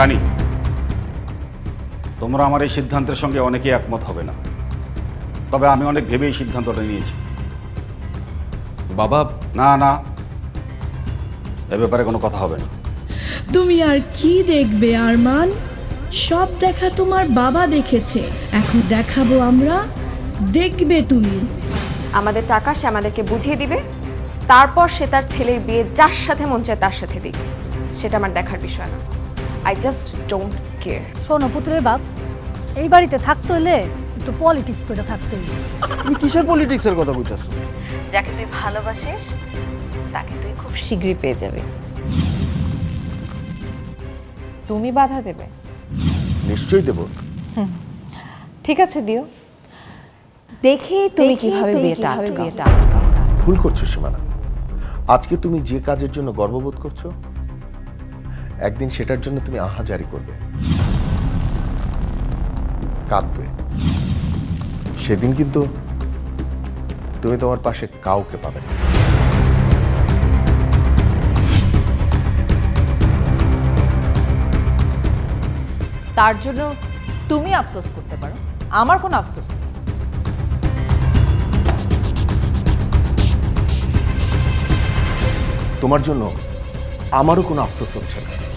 জানি। তোমরা আমার এই সিদ্ধান্তের সঙ্গে অনেকেই একমত হবে না। তবে আমি অনেক ভেবেই সিদ্ধান্তটা নিয়েছি। বাবা। না না। এ ব্যাপারে কোনো কথা হবে না। তুমি আর কি দেখবে আরমান? সব দেখা তোমার বাবা দেখেছে। এখন দেখাবো আমরা। দেখবে তুমি। আমাদের টাকা সে আমাদেরকে বুঝিয়ে দিবে। তারপর সে তার ছেলের বিয়ে যার সাথে মন চায় তার সাথে দিবে সেটা আমার দেখার বিষয় না। আই জাস্ট ডোন্ট কেয়ার শোনো পুতুলের বাপ এই বাড়িতে থাকতে হলে একটু পলিটিক্স করে থাকতে হইবে তুমি কিসের পলিটিক্সের কথা কইতাছো? যাকে তুই ভালোবাসিস তাকে তুই খুব শীঘ্রই পেয়ে যাবে। তুমি বাধা দেবে। নিশ্চয়ই দেব। ঠিক আছে দিও। দেখি তুমি কীভাবে বিয়েটা বিয়েটা ভুল করছ সীমানা। আজকে তুমি যে কাজের জন্য গর্ববোধ করছ একদিন সেটার জন্য তুমি আহাজারি করবে। কাঁদবে। সেদিন কিন্তু তুমি তোমার পাশে কাউকে পাবে না। তার জন্য তুমি আফসোস করতে পারো। আমার কোনো আফসোস নেই। তোমার জন্য আমারও কোনো আফসোস হচ্ছে না।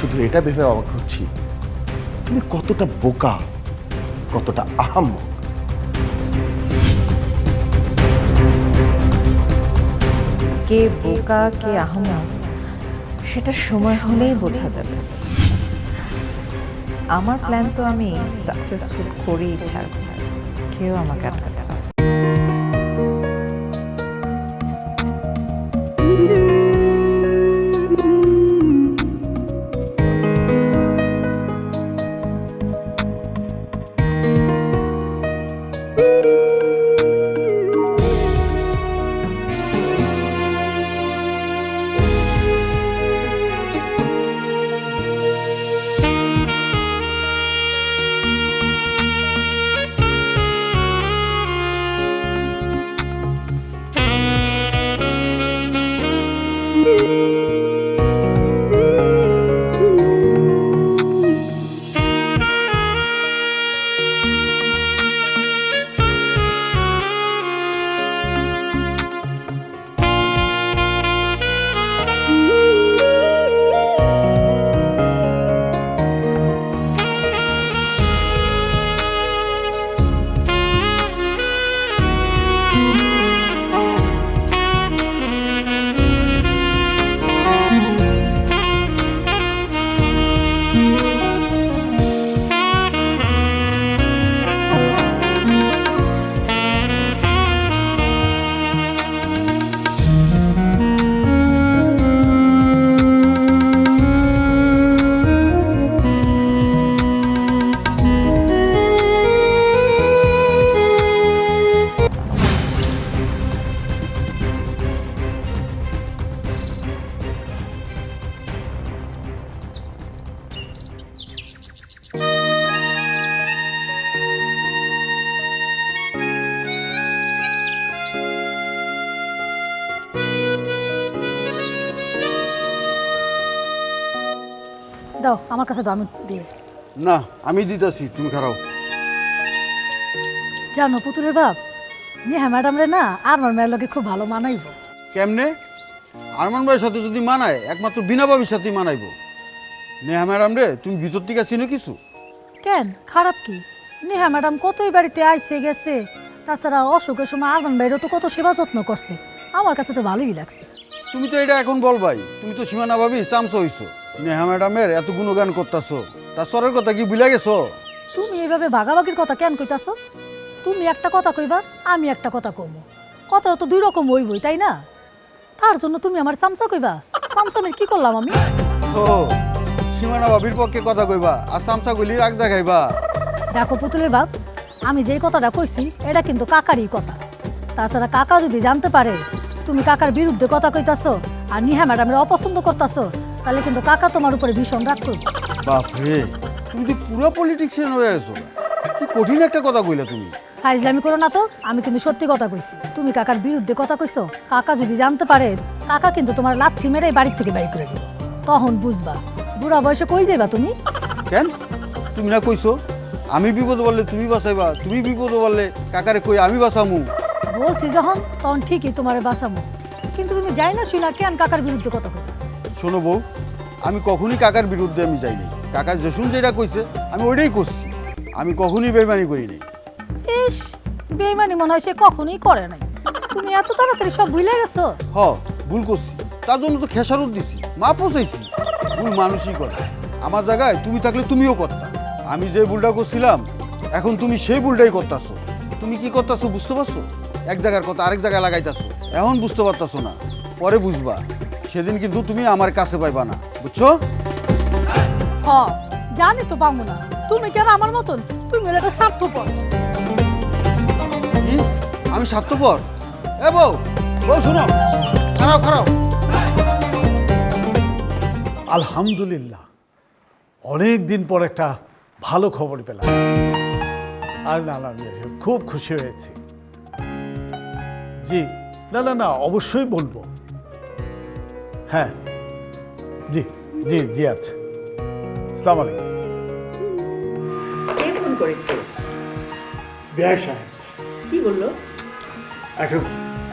শুধু এটা ভেবে অবাক হচ্ছি। তুমি কতটা বোকা, কতটা আহাম্মক। কে বোকা, কে আহমদ সেটা সময় হলেই বোঝা যাবে। আমার প্ল্যান তো আমি সাকসেসফুল করেই ছাড়ব। কেউ আমাকে আটকাতে কাছে দাও আমি দিয়ে। না আমি দিতেছি তুমি খারাও। জানো পুতুলের বাপ নেহা ম্যাডাম রে না আর আমার লোকে খুব ভালো মানাইব। কেমনে? আরমান ভাইয়ের সাথে যদি মানায় একমাত্র বিনা বাবির সাথেই মানাইব। নেহা ম্যাডাম রে তুমি ভিতর থেকে চিনো কিছু? কেন? খারাপ কি? নেহা ম্যাডাম কতই বাড়িতে আইসে গেছে তাছাড়া অসুখের সময় আরমান বাইরেও তো কত সেবা যত্ন করছে। আমার কাছে তো ভালোই লাগছে। তুমি তো এটা এখন বলবাই তুমি তো সীমানা ভাবি চামচ হইছো। নেহা ম্যাডামের এত গুণগান করতেছো তার স্বরের কথা কি ভুলে গেছো? তুমি এইভাবে ভাগাভাগির কথা কেন কইতাছো? তুমি একটা কথা কইবা আমি একটা কথা কমু। কথাটা তো দুই রকম হইবই তাই না? তার জন্য তুমি আমার চামচা কইবা। চামচামের কি করলাম আমি? ও সীমানা ভাবির পক্ষে কথা কইবা আর চামচা গুলি রাগ দেখাইবা। দেখো পুতুলের বাপ আমি যেই কথাটা কইছি এটা কিন্তু কাকারই কথা। তাছাড়া কাকা যদি জানতে পারে তুমি কাকার বিরুদ্ধে কথা কইতাছো আর নিহা ম্যাডামের অপছন্দ করতাছো তাহলে কিন্তু কাকা তোমার উপরে ভীষণ রাগ করবে। বাপরে তুমি তো পুরো পলিটিক্সিয়ান হয়ে গেছো কি কঠিন একটা কথা কইলা তুমি। ফাইজলামি করো না তো আমি কিন্তু সত্যি কথা কইছি। তুমি কাকার বিরুদ্ধে কথা কইছো কাকা যদি জানতে পারে কাকা কিন্তু তোমার লাথি মেরে বাড়ির থেকে বাড়ি করে দেবে। তখন বুঝবা বুড়া বয়সে কই যাইবা তুমি? কেন? তুমি না কইছো আমি বিপদ বললে তুমি বাঁচাইবা তুমি বিপদ বললে কাকারে কই আমি বাঁচামু? বলছি যখন তখন ঠিকই তোমারে বাঁচামো। কিন্তু তুমি যাই না শুনা কেন কাকার বিরুদ্ধে কথা কই শোনো বউ আমি কখনই কাকার বিরুদ্ধে আমি যাইনি কাকা যশুন যেটা কইছে আমি ওইটাই করছি। আমি কখনই বেমানি করি নাই। ইস বেইমানি মনে হয় সে কখনোই করে নাই। তুমি এত তাড়াতাড়ি সব ভুলে গেছো? হ ভুল করছি। তার জন্য তো খেসারত দিছি মা পৌঁছাইছি ভুল মানুষই করে। আমার জায়গায় তুমি থাকলে তুমিও করতা। আমি যে ভুলটা করছিলাম এখন তুমি সেই ভুলটাই করতাছো। তুমি কি করতাছো বুঝতে পারছ? এক জায়গার কথা আরেক জায়গায় লাগাইতাছো। এখন বুঝতে পারতাছো না। পরে বুঝবা। সেদিন কিন্তু তুমি আমার কাছে পাইবা না বুঝছ? হ জানি তো পাবো না। তুমি কেন আমার মতন? তুমি একটা স্বার্থপর। কি? আমি স্বার্থপর? এ বউ বউ শোনো খারাপ খারাপ। আলহামদুলিল্লাহ অনেক দিন পর একটা ভালো খবর পেলাম। আর না না আমি খুব খুশি হয়েছি। জি না না না অবশ্যই বলব। হ্যাঁ। জি জি জি আছে। সালাম আলাইকুম। কে ফোন করেছে? বিহার সাহেব কি বলল? একটা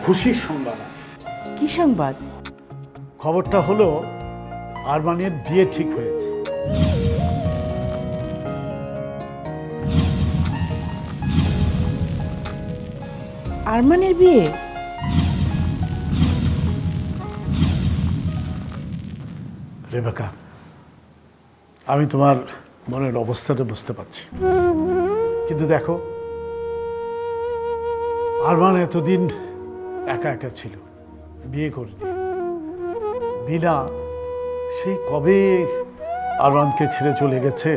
খুশির সংবাদ আছে। কি সংবাদ? খবরটা হলো আরমানের বিয়ে ঠিক হয়েছে। আরমানের বিয়ে? রেবেকা, আমি তোমার মনের অবস্থাটা বুঝতে পারছি। কিন্তু দেখো, আরমান এতদিন একা একা ছিল, বিয়ে করেনি। বিনা সেই কবে আরমানকে ছেড়ে চলে গেছে?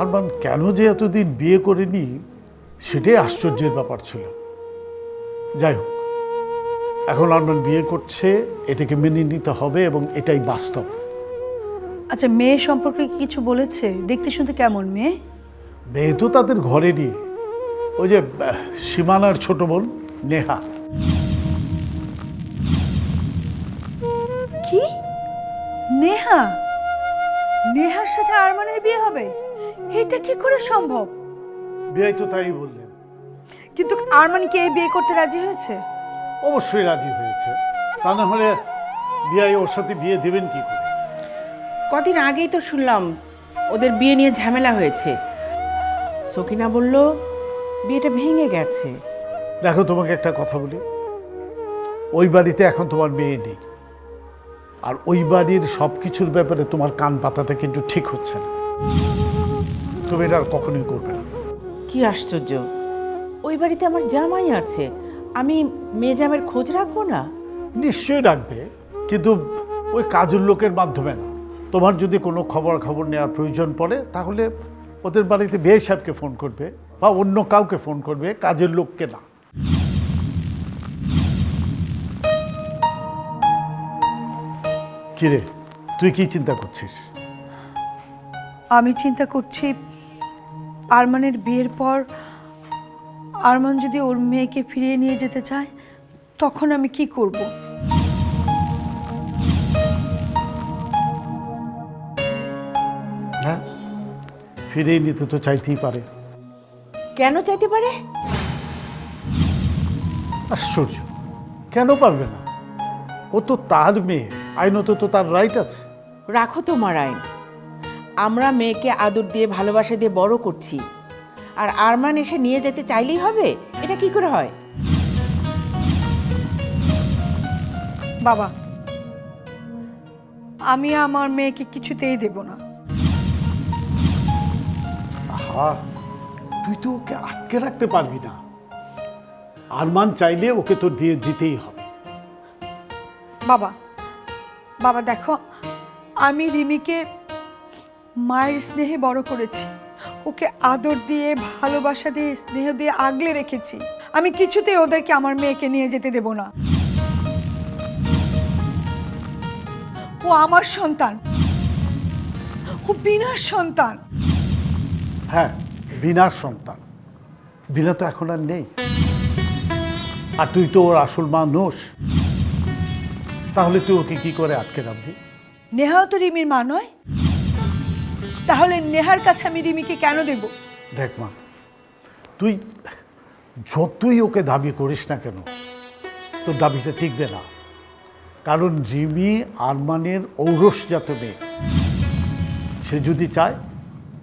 আরমান কেন যে এতদিন বিয়ে করেনি, সেটাই আশ্চর্যের ব্যাপার ছিল। যাই হোক এখন আরমান বিয়ে করছে এটাকে মেনে নিতে হবে এবং এটাই বাস্তব। আচ্ছা মেয়ে সম্পর্কে কিছু বলেছে? দেখতে শুনতে কেমন মেয়ে? মেয়ে তো তাদের ঘরে নিয়ে ওই যে সীমানার ছোট বোন নেহা। কি? নেহা? নেহার সাথে আরমানের বিয়ে হবে? এটা কি করে সম্ভব? বিয়াই তো তাই বললেন। কিন্তু আরমান কে এই বিয়ে করতে রাজি হয়েছে? অবশ্যই রাজি হয়েছে। তা না হলে বিয়াই ওর সাথে বিয়ে দেবেন কি করে? কদিন আগেই তো শুনলাম ওদের বিয়ে নিয়ে ঝামেলা হয়েছে। সকিনা বলল বিয়েটা ভেঙে গেছে। দেখো তোমাকে একটা কথা বলি। ওই বাড়িতে এখন তোমার মেয়ে নেই। আর ওই বাড়ির সব কিছুর ব্যাপারে তোমার কান পাতাটা কিন্তু ঠিক হচ্ছে না। তুমি এটা আর কখনোই করবে না। কি আশ্চর্য। ওই বাড়িতে আমার জামাই আছে। আমি মেজামের খোঁজ রাখব না? নিশ্চয়ই রাখবে কিন্তু ওই কাজের লোকের মাধ্যমে না। তোমার যদি কোনো খবর খবর নেওয়ার প্রয়োজন পড়ে তাহলে ওদের বাড়িতে বিয়ে সাহেবকে ফোন করবে বা অন্য কাউকে ফোন করবে কাজের লোককে না। কিরে তুই কি চিন্তা করছিস? আমি চিন্তা করছি আরমানের বিয়ের পর আরমান যদি ওর মেয়েকে ফিরিয়ে নিয়ে যেতে চায় তখন আমি কি করব? হ্যাঁ ফিরিয়ে নিতে তো চাইতেই পারে। কেন চাইতে পারে? আশ্চর্য কেন পারবে না? ও তো তার মেয়ে আইনত তো তার রাইট আছে। রাখো তোমার আইন। আমরা মেয়েকে আদর দিয়ে ভালোবাসা দিয়ে বড় করছি। আর আরমান এসে নিয়ে যেতে চাইলেই হবে? এটা কি করে হয়? বাবা আমি আমার মেয়েকে কিছুতেই দেব না। আহা তুই তো ওকে আটকে রাখতে পারবি না। আরমান চাইলে ওকে তো দিয়ে দিতেই হবে। বাবা বাবা দেখো আমি রিমিকে মায়ের স্নেহে বড় করেছি। ওকে আদর দিয়ে ভালোবাসা দিয়ে স্নেহ দিয়ে আগলে রেখেছি। আমি কিছুতেই ওদেরকে আমার মেয়েকে নিয়ে যেতে দেব না। ও আমার সন্তান। ও বিনার সন্তান। হ্যাঁ বিনার সন্তান। বিনা তো এখন আর নেই। আর তুই তো ওর আসল মানুষ। তাহলে তুই ওকে কি করে আটকে রাখবি? নেহাও তো রিমির মা নয়। তাহলে নেহার কাছে আমি রিমিকে কেন দেব? দেখ মা তুই যতই ওকে দাবি করিস না কেন তোর দাবিটা টিকবে না। কারণ রিমি আরমানের ঔরসজাত মেয়ে। সে যদি চায়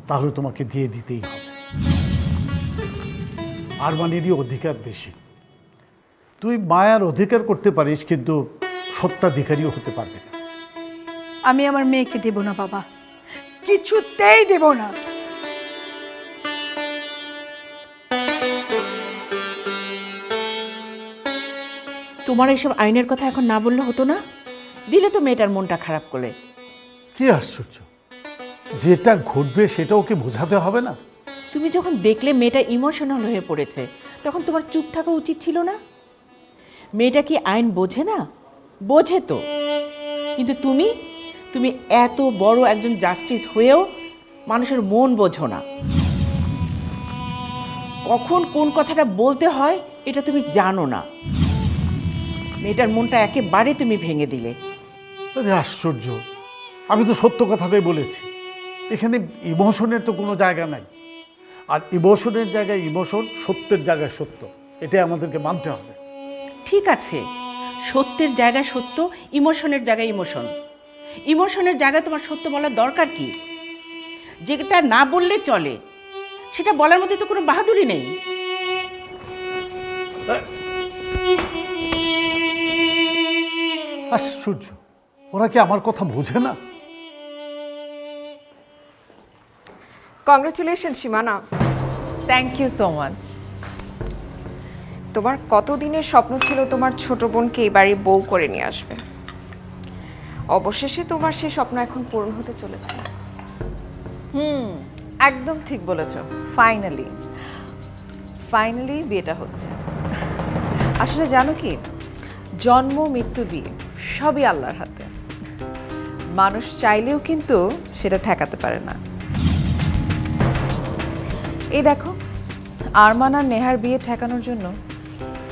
তাহলে তোমাকে দিয়ে দিতেই হবে। আরমানেরই অধিকার বেশি তুই মায়ার অধিকার করতে পারিস কিন্তু সত্যাধিকারীও হতে পারবে না। আমি আমার মেয়েকে দেব না বাবা। কিছুতেই দেব না। তোমার এইসব আইনের কথা এখন না বললে হতো না? দিলে তো মেয়েটার মনটা খারাপ করে কি আশ্চর্য। যেটা ঘটবে সেটা ওকে বোঝাতে হবে না? তুমি যখন দেখলে মেয়েটা ইমোশনাল হয়ে পড়েছে তখন তোমার চুপ থাকা উচিত ছিল না? মেয়েটা কি আইন বোঝে না? বোঝে তো। কিন্তু তুমি তুমি এত বড় একজন জাস্টিস হয়েও মানুষের মন বোঝো না। কখন কোন কথাটা বলতে হয় এটা তুমি জানো না। মেয়েটার মনটা একেবারে তুমি ভেঙে দিলে। আরে আশ্চর্য। আমি তো সত্য কথাটাই বলেছি। এখানে ইমোশনের তো কোনো জায়গা নাই। আর ইমোশনের জায়গায় ইমোশন সত্যের জায়গায় সত্য। এটাই আমাদেরকে মানতে হবে। ঠিক আছে। সত্যের জায়গায় সত্য ইমোশনের জায়গায় ইমোশন ইমোশনের জায়গায় তোমার সত্য বলার দরকার কি? যেটা না বললে চলে সেটা বলার মধ্যে তো কোনো বাহাদুরি নেই। আশ্চর্য ওরা কি আমার কথা বোঝে না? কংগ্রেচুলেশন সীমানা থ্যাংক ইউ সো মাচ তোমার কতদিনের স্বপ্ন ছিল তোমার ছোট বোনকে এই বাড়ির বউ করে নিয়ে আসবে? অবশেষে তোমার সেই স্বপ্ন এখন পূরণ হতে চলেছে। হুম, একদম ঠিক বলেছ। ফাইনালি ফাইনালি বিয়েটা হচ্ছে। আসলে জানো কি? জন্ম, মৃত্যু, বিয়ে, সবই আল্লাহর হাতে। মানুষ চাইলেও কিন্তু সেটা ঠেকাতে পারে না। এই দেখো, আরমান আর নেহার বিয়ে ঠেকানোর জন্য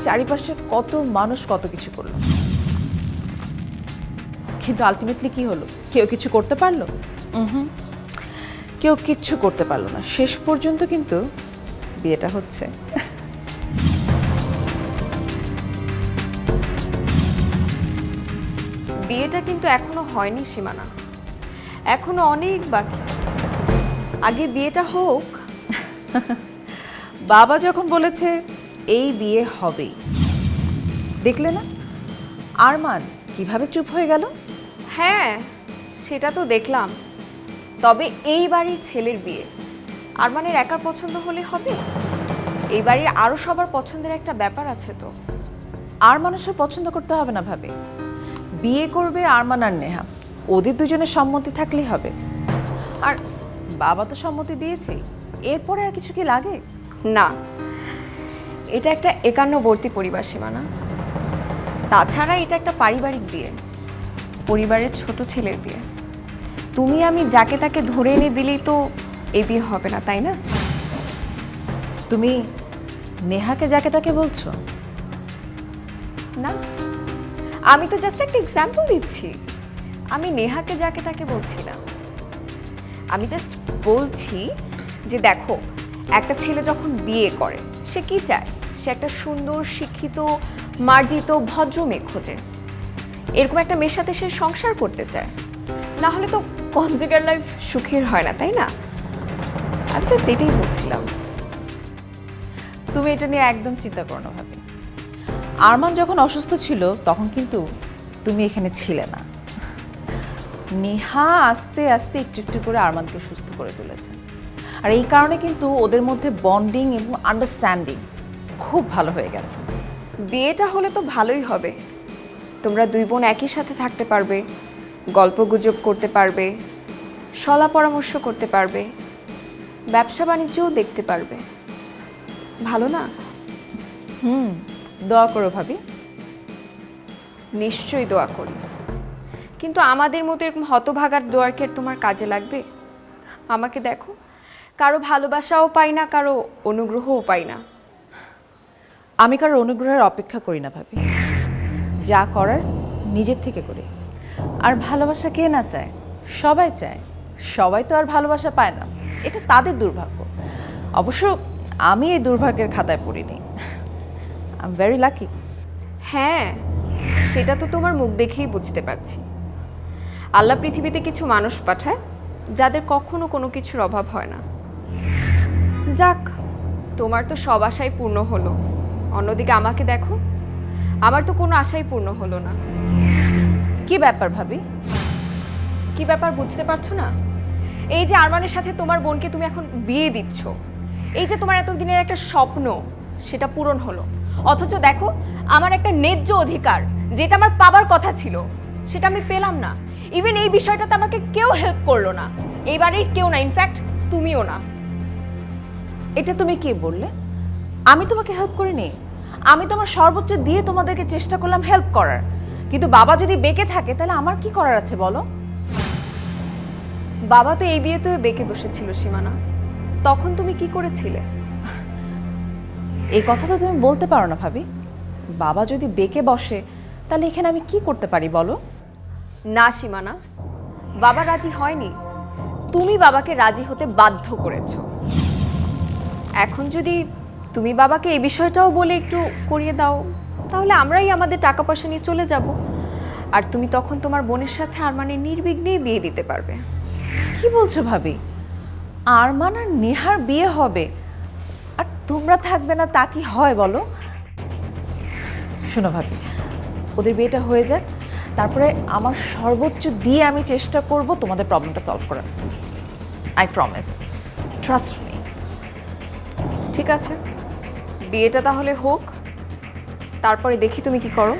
চারিপাশে কত মানুষ কত কিছু করল। কিন্তু আলটিমেটলি কি হলো? কেউ কিছু করতে পারল? হুম কেউ কিচ্ছু করতে পারল না। শেষ পর্যন্ত কিন্তু বিয়েটা হচ্ছে। বিয়েটা কিন্তু এখনও হয়নি সীমানা। এখনও অনেক বাকি। আগে বিয়েটা হোক। বাবা যখন বলেছে এই বিয়ে হবেই। দেখলে না? আরমান কীভাবে চুপ হয়ে গেল? হ্যাঁ সেটা তো দেখলাম। তবে এই বাড়ির ছেলের বিয়ে। আরমানের একার পছন্দ হলে হবে? এই বাড়ির আরও সবার পছন্দের একটা ব্যাপার আছে তো। আর মানুষের পছন্দ করতে হবে না ভাবে। বিয়ে করবে আরমান আর নেহা। ওদের দুজনের সম্মতি থাকলেই হবে। আর বাবা তো সম্মতি দিয়েছেই। এরপরে আর কিছু কি লাগে? না। এটা একটা একান্নবর্তী পরিবার সীমানা। তাছাড়া এটা একটা পারিবারিক বিয়ে। পরিবারের ছোট ছেলের বিয়ে। তুমি আমি যাকে তাকে ধরে এনে দিলেই তো এ বিয়ে হবে না তাই না? তুমি নেহাকে যাকে তাকে বলছো? না। আমি তো জাস্ট একটা এক্সাম্পল দিচ্ছি। আমি নেহাকে যাকে তাকে বলছি না আমি জাস্ট বলছি যে দেখো একটা ছেলে যখন বিয়ে করে সে কি চায়? সে একটা সুন্দর শিক্ষিত মার্জিত ভদ্র মেয়ে খোঁজে। এরকম একটা মেয়ের সাথে সে সংসার করতে চায়। না হলে তো কনজুগার লাইফ সুখের হয় না, তাই না? আমি জাস্ট এটাই বলছিলাম। তুমি এটা নিয়ে একদম চিন্তা করো না ভাবি। আরমান যখন অসুস্থ ছিল, তখন কিন্তু তুমি এখানে ছিলে না। নেহা আস্তে আস্তে একটু একটু করে আরমানকে সুস্থ করে তুলেছে। আর এই কারণে কিন্তু ওদের মধ্যে বন্ডিং এবং আন্ডারস্ট্যান্ডিং খুব ভালো হয়ে গেছে। বিয়েটা হলে তো ভালোই হবে। তোমরা দুই বোন একই সাথে থাকতে পারবে গল্প গুজব করতে পারবে সলা পরামর্শ করতে পারবে ব্যবসা বাণিজ্যও দেখতে পারবে। ভালো না? হুম দোয়া করো ভাবি। নিশ্চয়ই দোয়া করি। কিন্তু আমাদের মতো এরকম হতভাগার দোয়ার কি তোমার কাজে লাগবে? আমাকে দেখো কারও ভালোবাসাও পাই না কারও অনুগ্রহও পাই না। আমি কারও অনুগ্রহের অপেক্ষা করি না ভাবি। যা করার নিজের থেকে করি। আর ভালোবাসা কে না চায়? সবাই চায়। সবাই তো আর ভালোবাসা পায় না। এটা তাদের দুর্ভাগ্য। অবশ্য আমি এই দুর্ভাগ্যের খাতায় পড়িনি। আই এম ভেরি লাকি হ্যাঁ সেটা তো তোমার মুখ দেখেই বুঝতে পারছি। আল্লাহ পৃথিবীতে কিছু মানুষ পাঠায়, যাদের কখনো কোনো কিছুর অভাব হয় না। যাক, তোমার তো সব আশাই পূর্ণ হলো। অন্যদিকে আমাকে দেখো। আমার তো কোনো আশাই পূর্ণ হলো না। কি ব্যাপার ভাবি? কি ব্যাপার বুঝতে পারছ না? এই যে আরমানের সাথে তোমার বোনকে তুমি এখন বিয়ে দিচ্ছ, এই যে তোমার এতদিনের একটা স্বপ্ন, সেটা পূরণ হলো। অথচ দেখো, আমার একটা ন্যায্য অধিকার, যেটা আমার পাবার কথা ছিল, সেটা আমি পেলাম না। ইভেন এই বিষয়টাতে আমাকে কেউ হেল্প করল না। এই কেউ না ইনফ্যাক্ট তুমিও না। এটা তুমি কি বললে? আমি তোমাকে হেল্প করিনি? আমি তোমার সর্বোচ্চ দিয়ে তোমাদেরকে চেষ্টা করলাম হেল্প করার। কিন্তু বাবা যদি বেঁকে থাকে তাহলে আমার কি করার আছে বলো? বাবা তো এই বিয়েতেও বেঁকে বসেছিল সীমানা। তখন তুমি কি করেছিলে? এই কথা তো তুমি বলতে পারো না ভাবি। বাবা যদি বেঁকে বসে তাহলে এখানে আমি কি করতে পারি বলো? না সীমানা। বাবা রাজি হয়নি। তুমি বাবাকে রাজি হতে বাধ্য করেছ। এখন যদি তুমি বাবাকে এই বিষয়টাও বলে একটু করিয়ে দাও তাহলে আমরাই আমাদের টাকা পয়সা নিয়ে চলে যাব। আর তুমি তখন তোমার বোনের সাথে আর মানে নির্বিঘ্নেই বিয়ে দিতে পারবে। কি বলছো ভাবি? আরমান আর নেহার বিয়ে হবে? আর তোমরা থাকবে না তা কি হয় বলো? শোনো ভাবি ওদের বিয়েটা হয়ে যাক তারপরে আমার সর্বোচ্চ দিয়ে আমি চেষ্টা করব তোমাদের প্রবলেমটা সলভ করার। আই প্রমিস ট্রাস্ট মি ঠিক আছে। বিয়েটা তাহলে হোক। তারপরে দেখি তুমি কি করো।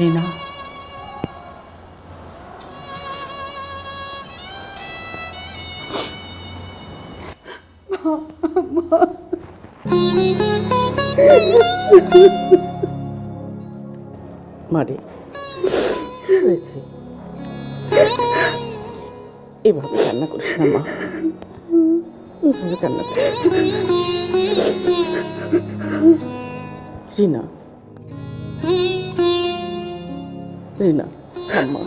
রিনা মারে কি হয়েছে? এভাবে কান্না করিস না মা। এভাবে কান্না করিস না। রিনা থাম্মা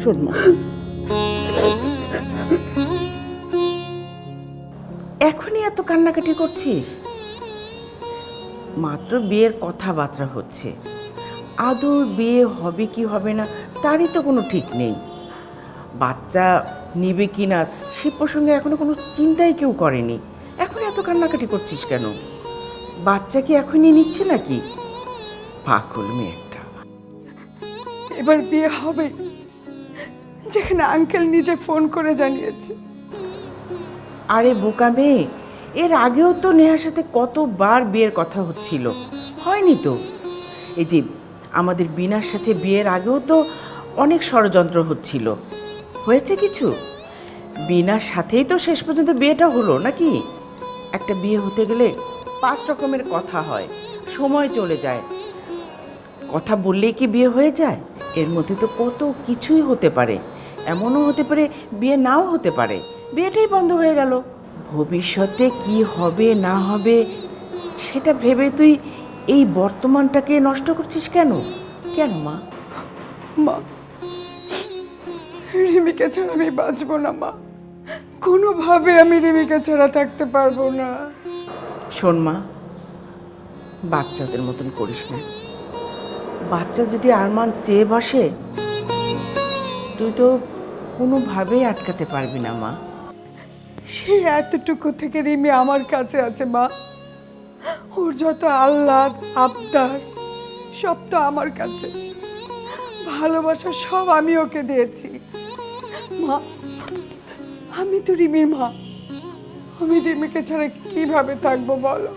শোন মা। এখনই এত কান্নাকাটি করছিস? মাত্র বিয়ের কথাবার্তা হচ্ছে। আদৌ বিয়ে হবে কি হবে না, তারই তো কোনো ঠিক নেই। বাচ্চা নিবে কি না, সে প্রসঙ্গে এখনও কোনো চিন্তাই কেউ করেনি। এখন এত কান্নাকাটি করছিস কেন? বাচ্চা কি এখনই নিচ্ছে নাকি? পাগল মেয়েটা। এবার বিয়ে হবে যেখানে আঙ্কেল নিজে ফোন করে জানিয়েছে। আরে বোকা মেয়ে এর আগেও তো নেহার সাথে কতবার বিয়ের কথা হচ্ছিল। হয়নি তো? এই যে আমাদের বিনার সাথে বিয়ের আগেও তো অনেক ষড়যন্ত্র হচ্ছিল। হয়েছে কিছু? বিনার সাথেই তো শেষ পর্যন্ত বিয়েটা হলো নাকি? একটা বিয়ে হতে গেলে পাঁচ রকমের কথা হয় সময় চলে যায় কথা বললেই কি বিয়ে হয়ে যায়? এর মধ্যে তো কত কিছুই হতে পারে। এমনও হতে পারে বিয়ে নাও হতে পারে। বিয়েটাই বন্ধ হয়ে গেল। ভবিষ্যতে কি হবে না হবে সেটা ভেবে তুই এই বর্তমানটাকে নষ্ট করছিস কেন? কেন মা? মা রিমিকে ছাড়া আমি বাঁচবো না মা। কোনোভাবে আমি রিমিকে ছাড়া থাকতে পারব না। শোন মা বাচ্চাদের মতন করিস না। বাচ্চা যদি আরমান চেয়ে বসে তুই তো কোনোভাবেই আটকাতে পারবি না মা। সে এতটুকু থেকে রিমি আমার কাছে আছে মা। ওর যত আহ্লাদ আবদার সব তো আমার কাছে। ভালোবাসা সব আমি ওকে দিয়েছি। মা আমি তো রিমির মা। আমি রিমিকে ছাড়া কীভাবে থাকব বলো?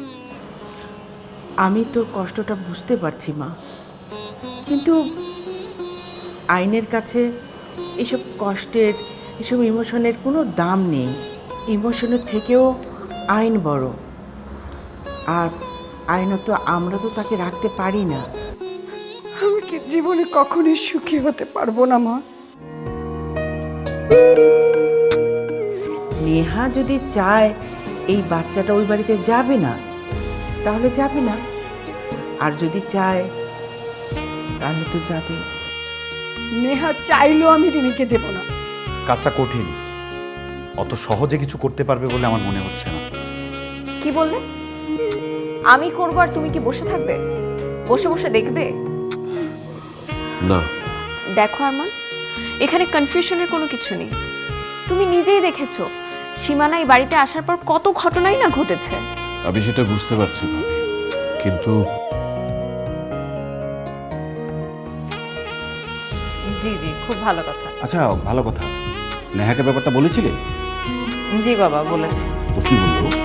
আমি তোর কষ্টটা বুঝতে পারছি মা। কিন্তু আইনের কাছে এসব কষ্টের এসব ইমোশনের কোনো দাম নেই। ইমোশনের থেকেও আইন বড়। আর আইনত আমরা তো তাকে রাখতে পারি না। আমি কি জীবনে কখনোই সুখী হতে পারব না মা? নেহা যদি চায় এই বাচ্চাটা ওই বাড়িতে যাবে না তাহলে যাবে না। আর যদি চায় তাহলে তো যাবে। নেহা চাইলেও আমি রিমিকে দেব না। কাজটা কঠিন। অত সহজে কিছু করতে পারবে বলে আমার মনে হচ্ছে না। কি বললে? আমি করব আর তুমি কি বসে থাকবে? বসে বসে দেখবে? না। দেখো আরমান এখানে কনফিউশনের কোনো কিছু নেই। তুমি নিজেই দেখেছ সীমানা এই বাড়িতে আসার পর কত ঘটনাই না ঘটেছে। আমি সেটা বুঝতে পারছি কিন্তু জি জি খুব ভালো কথা। আচ্ছা ভালো কথা। নেহাকে ব্যাপারটা বলেছিলে? জি বাবা বলেছি। তো কি বলব